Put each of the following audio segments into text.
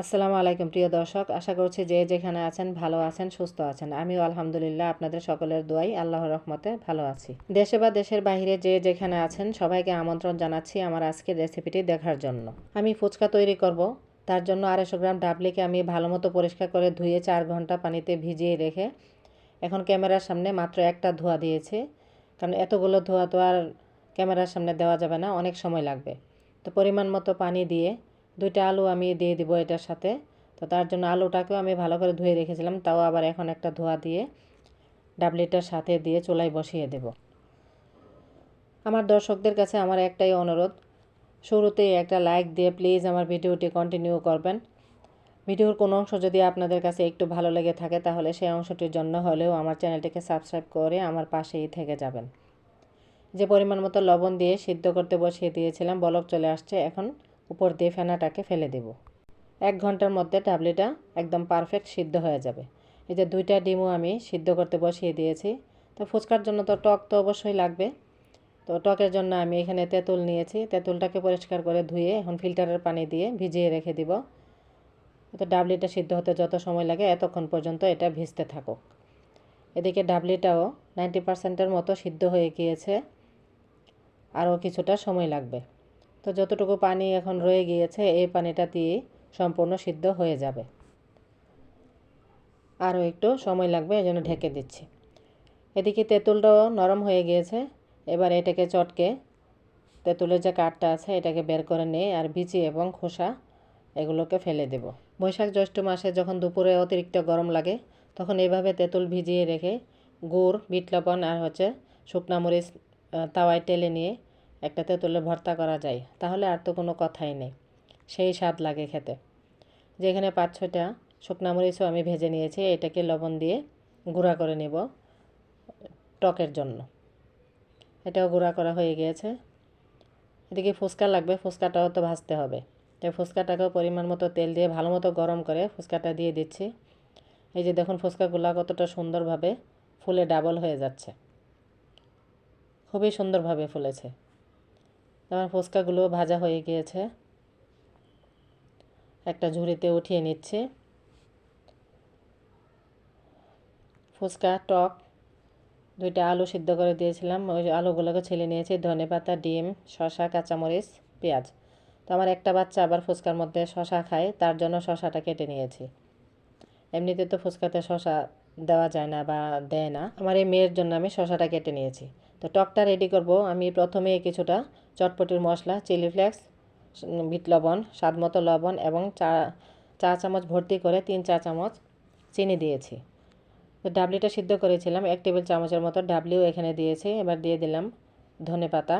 আসসালামু আলাইকুম, প্রিয় দর্শক। আশা করছি যে যেখানে আছেন, ভালো আছেন, সুস্থ আছেন। আমিও আলহামদুলিল্লাহ আপনাদের সকলের দোয়াই, আল্লাহর রহমতে ভালো আছি। দেশে বা দেশের বাইরে যে যেখানে আছেন, সবাইকে আমন্ত্রণ জানাচ্ছি আমার আজকের রেসিপিটি দেখার জন্য। আমি ফুচকা তৈরি করব। তার জন্য আড়াইশো গ্রাম ডাবলিকে আমি ভালো মতো পরিষ্কার করে ধুয়ে চার ঘণ্টা পানিতে ভিজিয়ে রেখে এখন ক্যামেরার সামনে মাত্র একটা ধোয়া দিয়েছি। কারণ এতগুলো ধোয়া তো আর ক্যামেরার সামনে দেওয়া যাবে না, অনেক সময় লাগবে। তো পরিমাণ মতো পানি দিয়ে দুইটা আলু আমি দিয়ে দিব এটার সাথে। তো তার জন্য আলুটাকেও আমি ভালো করে ধুয়ে রেখেছিলাম, তাও আবার এখন একটা ধোয়া দিয়ে ডাবলিটার সাথে দিয়ে চুলায় বসিয়ে দেব। আমার দর্শকদের কাছে আমার একটাই অনুরোধ, শুরুতেই একটা লাইক দিয়ে প্লিজ আমার ভিডিওটি কন্টিনিউ করবেন। ভিডিওর কোনো অংশ যদি আপনাদের কাছে একটু ভালো লেগে থাকে, তাহলে সেই অংশটির জন্য হলেও আমার চ্যানেলটিকে সাবস্ক্রাইব করে আমার পাশেই থেকে যাবেন। যে পরিমাণ মতো লবণ দিয়ে সিদ্ধ করতে বসিয়ে দিয়েছিলাম, বলক চলে আসছে এখন। উপর দিয়ে ফেনাটাকে ফেলে দেব। এক ঘণ্টার মধ্যে টাবলিটা একদম পারফেক্ট সিদ্ধ হয়ে যাবে। এই যে দুইটা ডিমও আমি সিদ্ধ করতে বসিয়ে দিয়েছি। তো ফুচকার জন্য তো টক তো অবশ্যই লাগবে। তো টকের জন্য আমি এখানে তেঁতুল নিয়েছি। তেঁতুলটাকে পরিষ্কার করে ধুয়ে এখন ফিল্টারের পানি দিয়ে ভিজিয়ে রেখে দিব। তো ডাবলিটা সিদ্ধ হতে যত সময় লাগে এতক্ষণ পর্যন্ত এটা ভিজতে থাকুক। এদিকে ডাবলিটাও নাইনটি পার্সেন্টের মতো সিদ্ধ হয়ে গিয়েছে। আরও কিছুটা সময় লাগবে। তো যতটুকু পানি এখন রয়ে গিয়েছে, এই পানিটা দিয়ে সম্পূর্ণ সিদ্ধ হয়ে যাবে। আরও একটু সময় লাগবে, এই জন্য ঢেকে দিচ্ছি। এদিকে তেঁতুলটাও নরম হয়ে গিয়েছে। এবার এটাকে চটকে তেঁতুলের যে কাঠটা আছে, এটাকে বের করে নিয়ে আর বিচি এবং খোসা এগুলোকে ফেলে দেব। বৈশাখ জ্যৈষ্ঠ মাসে যখন দুপুরে অতিরিক্ত গরম লাগে, তখন এইভাবে তেঁতুল ভিজিয়ে রেখে গুড়, বিট লবণ আর হচ্ছে শুকনা মরিচ তাওয়ায় টেলে নিয়ে একটা তেঁতুলের ভর্তা করা যায়, তাহলে আর তো কোনো কথাই নেই। সেই স্বাদ লাগে খেতে। যেখানে পাঁচ ছটা শুকনা মরিচও আমি ভেজে নিয়েছি, এটাকে লবণ দিয়ে গুঁড়া করে নেব টকের জন্য। এটাও গুঁড়া করা হয়ে গিয়েছে। এদিকে ফুচকা লাগবে, ফুচকাটাও তো ভাজতে হবে। তাই ফুচকাটাকেও পরিমাণ মতো তেল দিয়ে ভালো মতো গরম করে ফুচকাটা দিয়ে দিচ্ছি। এই যে দেখুন ফুচকাগুলো কতটা সুন্দরভাবে ফুলে ডাবল হয়ে যাচ্ছে। খুবই সুন্দরভাবে ফুলেছে। আমার ফুচকাগুলো ভাজা হয়ে গিয়েছে। একটা ঝুড়িতে উঠিয়ে নিচ্ছি। ফুচকা টক, দুইটা আলু সিদ্ধ করে দিয়েছিলাম। ওই আলুগুলোকে ছেলে নিয়েছি, ধনে পাতা, ডিম শশা কাঁচামরিচ, পেঁয়াজ। তো আমার একটা বাচ্চা আবার ফুচকার মধ্যে শশা খায়, তার জন্য শশাটা কেটে নিয়েছি। এমনিতে তো ফুচকাতে শশা দেওয়া যায় না বা দেয় না। আমার এই মেয়ের জন্য আমি শশাটা কেটে নিয়েছি। তো টকটা রেডি করব। আমি প্রথমে কিছুটা চটপটির মশলা, চিলি ফ্লেক্স বিট লবণ, স্বাদ মতো লবণ এবং চা চা চামচ ভর্তি করে তিন চা চামচ চিনি দিয়েছি। তো ডাবলিটা সিদ্ধ করেছিলাম, এক টেবিল চামচের মতো ডাবলিও এখানে দিয়েছি। এবার দিয়ে দিলাম ধনে পাতা।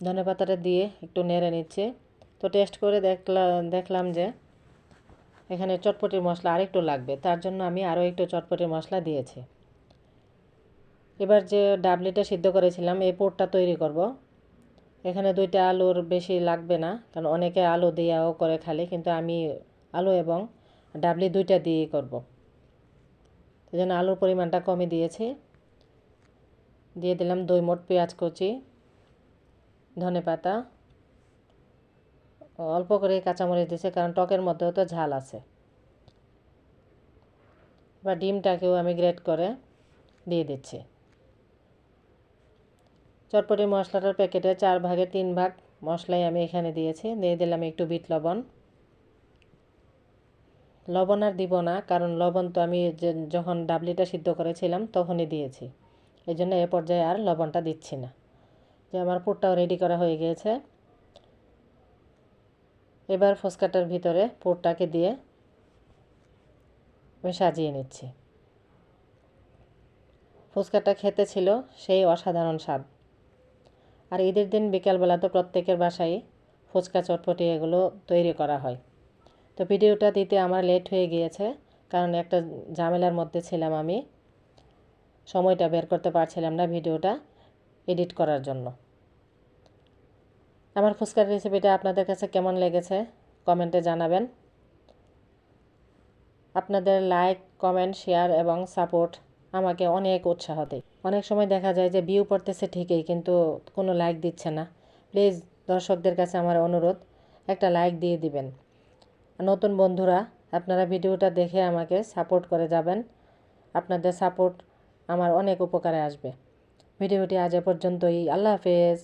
ধনে পাতাটা দিয়ে একটু নেড়ে নিচ্ছে। তো টেস্ট করে দেখলাম দেখলাম যে এখানে চটপটির মশলা আরেকটু লাগবে, তার জন্য আমি আরও একটু চটপটির মশলা দিয়েছি। এবার যে ডাবলিটা সিদ্ধ করেছিলাম, এই পোরটা তৈরি করব। এখানে দুইটা আলুর বেশি লাগবে না, কারণ অনেকে আলু দিয়েও করে খালি, কিন্তু আমি আলু এবং ডাবলি দুইটা দিয়েই করব। এই জন্য আলুর পরিমাণটা কমে দিয়েছি। দিয়ে দিলাম দুই মোট পেঁয়াজ কুচি, ধনে পাতা, অল্প করে কাঁচামরিচ দিয়েছে, কারণ টকের মধ্যেও তো ঝাল আছে। বা ডিমটাকেও আমি গ্রেট করে দিয়ে দিচ্ছি। চটপটি মশলাটার প্যাকেটে চার ভাগে তিন ভাগ মশলাই আমি এখানে দিয়েছি। দিয়ে দিলাম একটু বিট লবণ। লবণ আর দিব না, কারণ লবণ তো আমি যখন ডাবলিটা সিদ্ধ করেছিলাম তখনই দিয়েছি। এই জন্য এ পর্যায়ে আর লবণটা দিচ্ছি না। যে আমার পুরটাও রেডি করা হয়ে গিয়েছে। এবার ফুচকাটার ভিতরে পুরটাকে দিয়ে আমি সাজিয়ে নিচ্ছি। ফুচকাটা খেতে ছিল সেই অসাধারণ স্বাদ। আর ঈদের দিন বিকালবেলা তো প্রত্যেকের বাসায় ফুচকা চটপটি এগুলো তৈরি করা হয়। তো ভিডিওটা দিতে আমার লেট হয়ে গিয়েছে, কারণ একটা ঝামেলার মধ্যে ছিলাম আমি। সময়টা বের করতে পারছিলাম না ভিডিওটা এডিট করার জন্য। আমার ফুচকার রেসিপিটা আপনাদের কাছে কেমন লেগেছে কমেন্টে জানাবেন। আপনাদের লাইক কমেন্ট শেয়ার এবং সাপোর্ট আমাকে অনেক উৎসাহ দেয়। অনেক সময় দেখা যায় যে ভিউ পড়তেছে ঠিকই, কিন্তু কোনো লাইক দিচ্ছে না। প্লিজ দর্শকদের কাছে আমার অনুরোধ, একটা লাইক দিয়ে দিবেন। নতুন বন্ধুরা, আপনারা ভিডিওটা দেখে আমাকে সাপোর্ট করে যাবেন। আপনাদের সাপোর্ট আমার অনেক উপকারে আসবে। ভিডিওটি আজ এ পর্যন্তই। আল্লাহ হাফেজ।